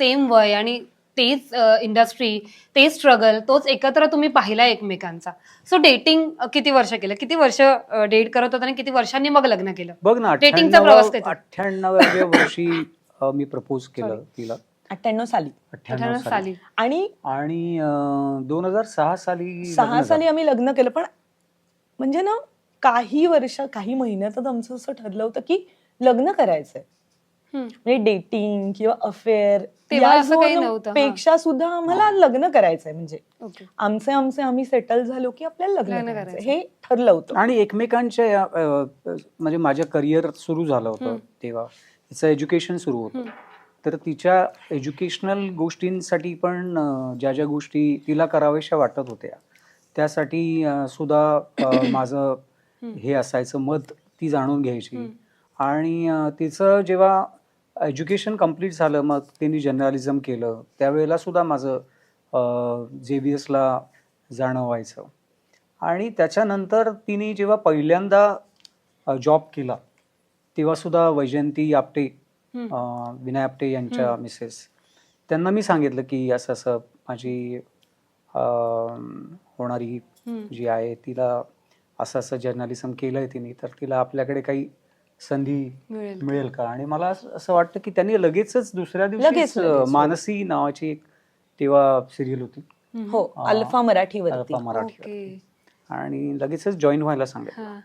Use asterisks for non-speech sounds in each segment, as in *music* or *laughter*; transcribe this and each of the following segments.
Same वय आणि तेच इंडस्ट्री तेच स्ट्रगल तोच एकत्र तुम्ही पाहिला एकमेकांचा सो डेटिंग किती वर्ष केलं किती वर्ष डेट करत होता आणि किती वर्षांनी मग लग्न केलं बघ ना Datingचा प्रवास? अठ्ठ्याण्णव्या वर्षी मी प्रपोज *coughs* केलं. तिला अठ्ठ्याण्णव साली अठ्ठ्याण्णव साली आणि आणि दोन हजार सहा साली सहा साली. आम्ही लग्न केलं पण म्हणजे ना काही वर्ष काही महिन्यातच आमचं असं ठरलं होतं की लग्न करायचंय. म्हणजे डेटिंग किंवा अफेअर तेव्हा असं काही नव्हतं. पेक्षा सुद्धा आम्हाला लग्न करायचंय म्हणजे ओके आमचे आमचे आम्ही सेटल झालो की आपल्याला लग्न करायचं. हे ठरलं होतं आणि एकमेकांच्या म्हणजे माझं करिअर सुरू झालं होतं. तेव्हा तिचं एज्युकेशन सुरू होतं. तर तिच्या एज्युकेशनल गोष्टींसाठी पण ज्या ज्या गोष्टी तिला कराव्याशा वाटत होत्या त्यासाठी सुद्धा *coughs* माझं. हे असायचं मत ती जाणून घ्यायची. आणि तिचं जेव्हा एज्युकेशन कंप्लीट झालं मग तिने जर्नलिझम केलं त्यावेळेला सुद्धा माझं जे बी एसला जाणं व्हायचं आणि त्याच्यानंतर तिने जेव्हा पहिल्यांदा जॉब केला तेव्हा सुद्धा वैजयंती आपटे विनय आपटे यांच्या. मिसेस त्यांना मी सांगितलं की असं असं माझी होणारी. जी आहे तिला असं असं जर्नलिझम केलंय तिने तर तिला आपल्याकडे काही संधी मिळेल का? आणि मला असं असं वाटतं की त्यांनी लगेचच दुसऱ्या लगेच, दिवशी लगेच. मानसी नावाची एक तेव्हा सिरियल होती. हो हा. अल्फा मराठीवरती. Alpha Marathi okay. आणि लगेचच जॉईन व्हायला सांगितलं हा.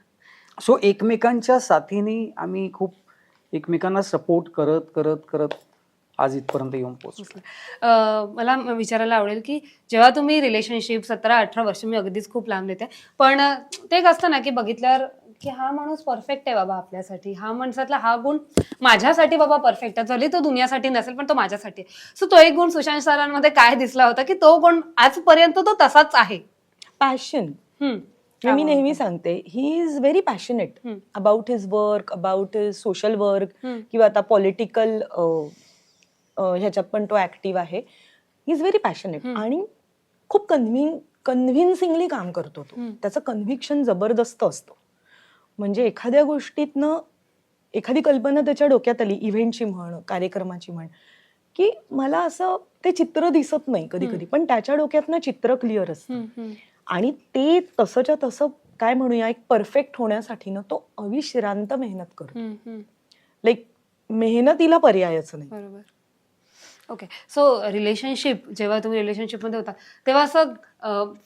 सो एकमेकांच्या साथीने आम्ही खूप एकमेकांना सपोर्ट करत करत करत आज इथपर्यंत येऊन पोहोचलो. मला विचारायला आवडेल की जेव्हा तुम्ही रिलेशनशिप सतरा अठरा वर्ष मी अगदीच खूप लांब देते पण ते एक असतं ना की बघितल्यावर की हा माणूस परफेक्ट आहे बाबा आपल्यासाठी हा माणसातला हा गुण माझ्यासाठी बाबा परफेक्ट आहे जरी तो दुनियासाठी नसेल पण तो माझ्यासाठी सो तो एक गुण सुशांत सरांमध्ये काय दिसला होता की तो गुण आजपर्यंत तो तसाच आहे पॅशन मी. नेहमी सांगते he is very passionate. About his work about his social work. किंवा आता पॉलिटिकल ह्याच्यात पण तो ऍक्टिव्ह आहे ही इज व्हेरी पॅशनेट. आणि खूप कन्व्हिन कन्व्हिन्सिंगली काम करतो तो. त्याचं कन्व्हिक्शन जबरदस्त असतं म्हणजे एखाद्या गोष्टीतनं एखादी कल्पना त्याच्या डोक्यात आली इव्हेंटची म्हण कार्यक्रमाची म्हण की मला असं ते चित्र दिसत नाही कधी कधी पण त्याच्या डोक्यातनं चित्र क्लिअर असतं. आणि ते तसंच्या तसं काय म्हणूया एक परफेक्ट होण्यासाठी ना तो अविश्रांत मेहनत करतो. लाईक मेहनतीला पर्यायच नाही. बरोबर. ओके सो रिलेशनशिप जेव्हा तुम्ही रिलेशनशिपमध्ये होता तेव्हा असं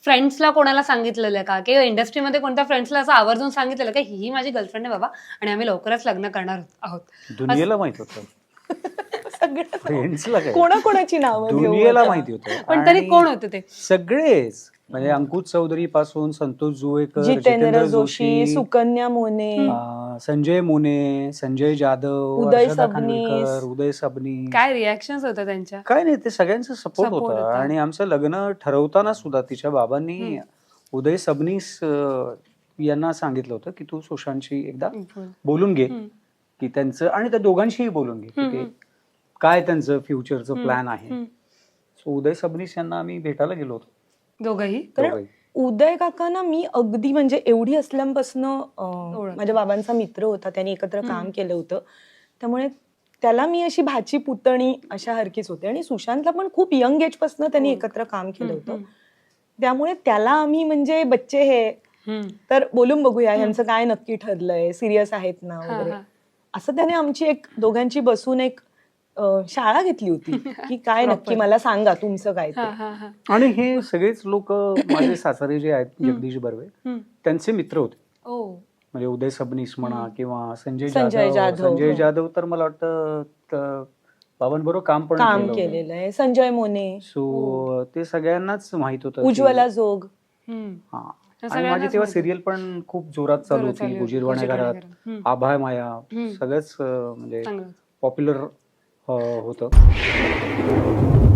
फ्रेंड्सला कोणाला सांगितलेलं का? किंवा इंडस्ट्रीमध्ये कोणत्या फ्रेंड्सला असं आवर्जून सांगितलेलं का ही माझी गर्लफ्रेंड आहे बाबा आणि आम्ही लवकरच लग्न करणार आहोत. दुनियेला माहीत होतं. *laughs* सगळं फ्रेंड्सला काय? कोणाकोणाची नावं दुनियेला? माहिती होतं. पण तरी कोण होते ते? सगळेच म्हणजे अंकुश चौधरी पासून संतोष जुवेकर जितेंद्र जोशी सुकन्या मोने. संजय मोने संजय जाधव उदय हर्षदा सबनीस. खानविलकर, उदय सबनीस. काय रिॲक्शन होत्या त्यांच्या? काय नाही ते सगळ्यांचं सपोर्ट Support होतं. होता. आणि आमचं लग्न ठरवताना सुद्धा तिच्या बाबांनी उदय सबनीस अं, यांना सांगितलं होतं की तू सुशांतशी एकदा बोलून घे. हम्म. की त्यांचं आणि त्या दोघांशीही बोलून घे. की हम्म, ते हम्म. काय त्यांचं फ्युचरचं प्लॅन आहे. हम्म. सो उदय सबनीस यांना आम्ही भेटायला गेलो होतो. दोघंही कारण. उदय काकांना मी अगदी म्हणजे एवढी असल्यापासून. माझ्या बाबांचा मित्र होता त्यांनी एकत्र काम केलं होतं त्यामुळे त्याला मी अशी भाची पुतणी अशा हरकीच होते आणि सुशांतला पण खूप यंग एजपासून त्यांनी एकत्र काम केलं होतं. त्यामुळे त्याला आम्ही म्हणजे बच्चे हे. तर बोलून बघूया यांचं काय नक्की ठरलंय सिरियस आहेत ना हा, वगैरे हा. असं त्याने आमची एक दोघांची बसून एक अं, शाळा घेतली होती *laughs* की काय नक्की मला सांगा तुमचं काय ते हा, हा, हा. आणि हे सगळेच लोक माझे सासरे जे आहेत जगदीश बर्वे हम्म. त्यांचे मित्र होते ओ म्हणजे उदय सबनीस म्हणा किंवा संजय संजय जाधव जाधव, संजय हो. जाधव तर मला वाटतं त- बाबांबरोबर काम पण काम केलं होतं. केलेलं आहे संजय मोने सो ते सगळ्यांनाच माहीत होतं की- उज्ज्वला जोग हम्म. हा सगळ्यांनाच माझी तेव्हा माहिती. सिरियल पण खूप जोरात चालू होती. गुजीरवाण्या गुजीरवाण्या घरात घरात. हम्म. आभाय माया हम्म. सगळंच अं, म्हणजे चांगलं पॉप्युलर हो, होतं.